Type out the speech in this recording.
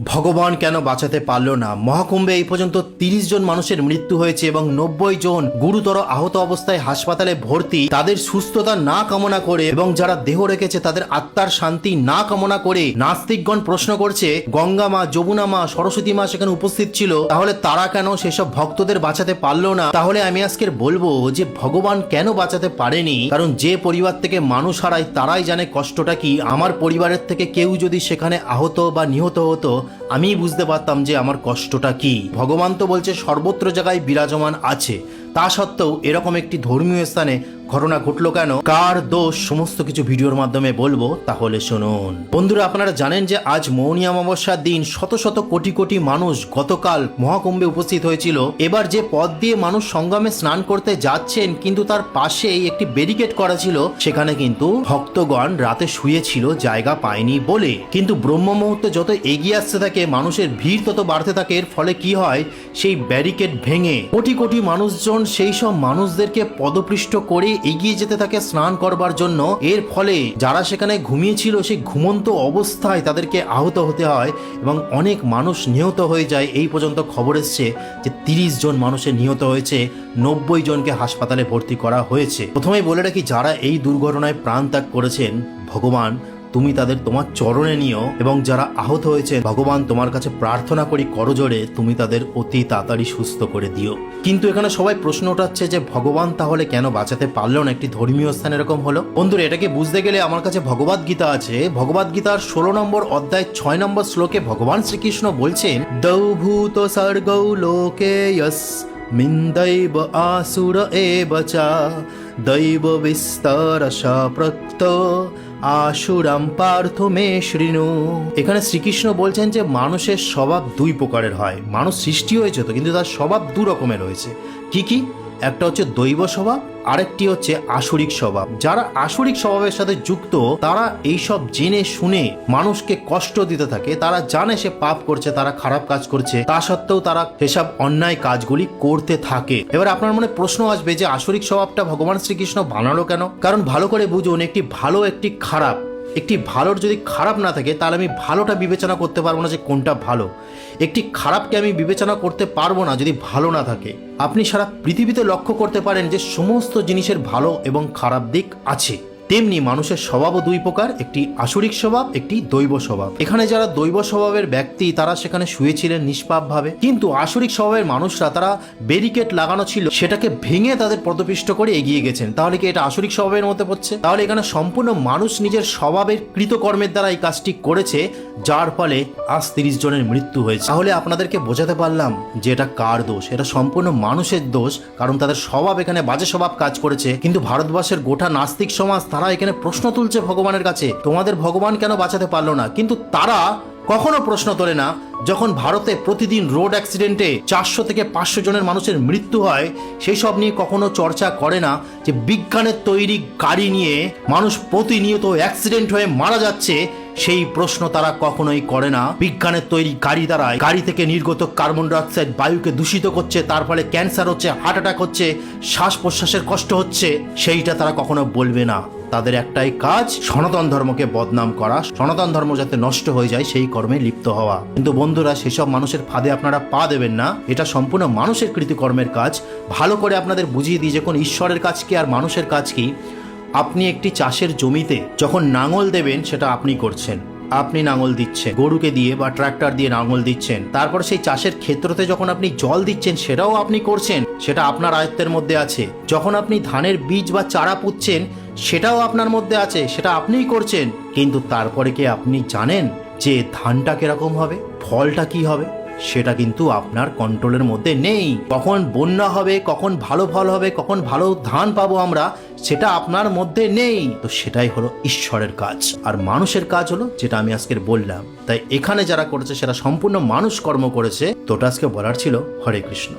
ভগবান কেন বাঁচাতে পারল না? মহাকুম্ভে এই পর্যন্ত তিরিশ জন মানুষের মৃত্যু হয়েছে এবং নব্বই জন গুরুতর আহত অবস্থায় হাসপাতালে ভর্তি। তাদের সুস্থতা না কামনা করে এবং যারা দেহ রেখেছে, তাদের আত্মার শান্তি না কামনা করে নাস্তিকগণ প্রশ্ন করছে, গঙ্গা মা, যমুনা মা, সরস্বতী মা সেখানে উপস্থিত ছিল? তাহলে তারা কেন সেসব ভক্তদের বাঁচাতে পারল না? তাহলে আমি আজকের বলব যে, ভগবান কেন বাঁচাতে পারেনি? কারণ যে পরিবার থেকে মানুষ হারায়, তারাই জানে কষ্টটা কি। আমার পরিবারের থেকে কেউ যদি সেখানে আহত বা নিহত হতো আমি বুঝতে পারতাম যে আমার কষ্টটা কি। ভগবান তো বলছে সর্বত্র জায়গায় বিরাজমান আছে। তা সত্ত্বেও এরকম একটি ধর্মীয় স্থানে ঘটনা ঘটলো কেন? কার দোষ? সমস্ত কিছু ভিডিওর মাধ্যমে বলব, তাহলে শুনুন। বন্ধুরা, আপনারা জানেন যে আজ মৌনী অমাবস্যার দিন শত শত কোটি কোটি মানুষ গতকাল মহাকুম্ভে উপস্থিত হয়েছিল। এবার যে পথ দিয়ে মানুষ সঙ্গমে স্নান করতে যাচ্ছেন, কিন্তু তার পাশেই একটি ব্যারিকেড করা ছিল। সেখানে কিন্তু ভক্তগণ রাতে শুয়েছিল, জায়গা পায়নি বলে। কিন্তু ব্রহ্ম মুহূর্তে যত এগিয়ে আসতে থাকে, মানুষের ভিড় তত বাড়তে থাকে। এর ফলে কি হয়? সেই ব্যারিকেড ভেঙে কোটি কোটি মানুষজন সেই সব মানুষদেরকে পদপৃষ্ট করে এগিয়ে যেতে থাকে স্নান করবার জন্য। এর ফলে যারা সেখানে ঘুমিয়েছিল, সেই ঘুমন্ত অবস্থায় তাদেরকে আহত হতে হয় এবং অনেক মানুষ নিহত হয়ে যায়। এই পর্যন্ত খবর এসছে যে তিরিশ জন মানুষের নিহত হয়েছে, নব্বই জনকে হাসপাতালে ভর্তি করা হয়েছে। প্রথমেই বলে রাখি, যারা এই দুর্ঘটনায় প্রাণ ত্যাগ করেছেন, ভগবান তুমি তাদের তোমার চরণে নিও এবং যারা আহত হয়েছে, ভগবান তোমার কাছে প্রার্থনা করি করজোরে তুমি তাদের অতি তাড়াতাড়ি সুস্থ করে দিও। কিন্তু এখানে সবাই প্রশ্ন উঠাচ্ছে যে, ভগবান তাহলে কেন বাঁচাতে পারল না? একটি ধর্মীয় স্থান এরকম হলো। বন্ধুরা, এটাকে বুঝতে গেলে আমার কাছে ভগবদ গীতা আছে। ভগবদ গীতার ষোলো নম্বর অধ্যায়, ছয় নম্বর শ্লোকে ভগবান শ্রীকৃষ্ণ বলছেন দৌভূত সর্গৌ লোকে মিন্দৈব আসুর এব চা, দৈব বিস্তরসা প্রক্ত আশুরাম পার্থ মে শৃণু। এখানে শ্রীকৃষ্ণ বলছেন যে মানুষের স্বভাব দুই প্রকারের হয়। মানুষ সৃষ্টি হয়েছে তো, কিন্তু তার স্বভাব দু রকমের রয়েছে কি কি? একটা হচ্ছে দৈব স্বভাব, আরেকটি হচ্ছে আসরিক স্বভাব। যারা আসরিক স্বভাবের সাথে যুক্ত, তারা এইসব জেনে শুনে মানুষকে কষ্ট দিতে থাকে। তারা জানে সে পাপ করছে, তারা খারাপ কাজ করছে। তা সত্ত্বেও তারা সেসব অন্যায় কাজগুলি করতে থাকে। এবার আপনার মনে প্রশ্ন আসবে যে, আসরিক স্বভাবটা ভগবান শ্রীকৃষ্ণ বানালো কেন? কারণ ভালো করে বুঝুন, একটি ভালো, একটি খারাপ। একটি ভালোর যদি খারাপ না থাকে, তাহলে আমি ভালোটা বিবেচনা করতে পারব না যে কোনটা ভালো। একটি খারাপকে আমি বিবেচনা করতে পারব না যদি ভালো না থাকে। আপনি সারা পৃথিবীতে লক্ষ্য করতে পারেন যে সমস্ত জিনিসের ভালো এবং খারাপ দিক আছে। তেমনি মানুষের স্বভাবও দুই প্রকার, একটি আসরিক স্বভাব, একটি দৈব স্বভাব। এখানে যারা দৈব স্বভাবের ব্যক্তি, তারা সেখানে শুয়েছিলেন নিষ্পাপভাবে। কিন্তু আসরিক স্বভাবের মানুষরা, তারা ব্যারিকেড লাগানো ছিল, সেটাকে ভেঙে তাদের পদপিষ্ট করে এগিয়ে গেছেন। তাহলে কি এটা আসরিক স্বভাবের মধ্যে পড়ছে? তাহলে এখানে সম্পূর্ণ মানুষ নিজের স্বভাবের কৃতকর্মের দ্বারা এই কাজটি করেছে, যার ফলে আজ তিরিশ জনের মৃত্যু হয়েছে। তাহলে আপনাদেরকে বোঝাতে পারলাম যে এটা কার দোষ? এটা সম্পূর্ণ মানুষের দোষ, কারণ তাদের স্বভাব এখানে বাজে স্বভাব কাজ করেছে। কিন্তু ভারতবর্ষের গোটা নাস্তিক সমাজ তারা এখানে প্রশ্ন তুলছে ভগবানের কাছে, তোমাদের ভগবান কেন বাঁচাতে পারল না? কিন্তু তারা কখনো প্রশ্ন তোলে না, যখন ভারতে প্রতিদিন রোড অ্যাক্সিডেন্টে চারশো থেকে পাঁচশো জনের মানুষের মৃত্যু হয়, সেই সব নিয়ে কখনো চর্চা করে না যে বিজ্ঞানের তৈরি গাড়ি নিয়ে মানুষ প্রতিনিয়ত অ্যাক্সিডেন্ট হয়ে মারা যাচ্ছে, সেই প্রশ্ন তারা কখনোই করে না। বিজ্ঞানের তৈরি গাড়ি দ্বারায় গাড়ি থেকে নির্গত কার্বন ডাইঅক্সাইড বায়ুকে দূষিত করছে, তার ফলে ক্যান্সার হচ্ছে, হার্ট অ্যাটাক হচ্ছে শ্বাস প্রশ্বাসের কষ্ট হচ্ছে, সেইটা তারা কখনো বলবে না। তাদের একটাই কাজ সনাতন ধর্মকে বদনাম করা। সনাতন ধর্ম যাতে নষ্ট হয়ে যায়, সেই কর্মে লিপ্ত হওয়া। কিন্তু বন্ধুরা, সেসব মানুষের ফাঁদে আপনারা পা দেবেন না। এটা সম্পূর্ণ মানুষের কৃতিকর্মের কাজ। ভালো করে আপনাদের বুঝিয়ে দিই যে কোন ঈশ্বরের কাজ কি আর মানুষের কাজ কি? আপনি একটি চাষের জমিতে যখন নাঙল দেবেন, সেটা আপনি করছেন। আপনি নাঙল দিচ্ছেন, গরুকে দিয়ে বা ট্রাক্টর দিয়ে নাঙল দিচ্ছেন। তারপর সেই চাষের ক্ষেত্রতে যখন আপনি জল দিচ্ছেন, সেটাও আপনি করছেন। সেটা আপনার আয়ত্তের মধ্যে আছে। যখন আপনি ধানের বীজ বা চারা পুঁতছেন সেটাও আপনার মধ্যে আছে, সেটা আপনিই করছেন। কিন্তু তারপরে কি আপনি জানেন যে ধানটা কীরকম হবে, ফলটা কি হবে? সেটা কিন্তু আপনার কন্ট্রোলের মধ্যে নেই। কখন বন্যা হবে, কখন ভালো ফল হবে, কখন ভালো ধান পাবো আমরা, সেটা আপনার মধ্যে নেই। তো সেটাই হলো ঈশ্বরের কাজ। আর মানুষের কাজ হলো যেটা আমি আজকের বললাম। তাই এখানে যারা করেছে সেটা সম্পূর্ণ মানুষ কর্ম করেছে তোটা আজকে বলার ছিল হরে কৃষ্ণ।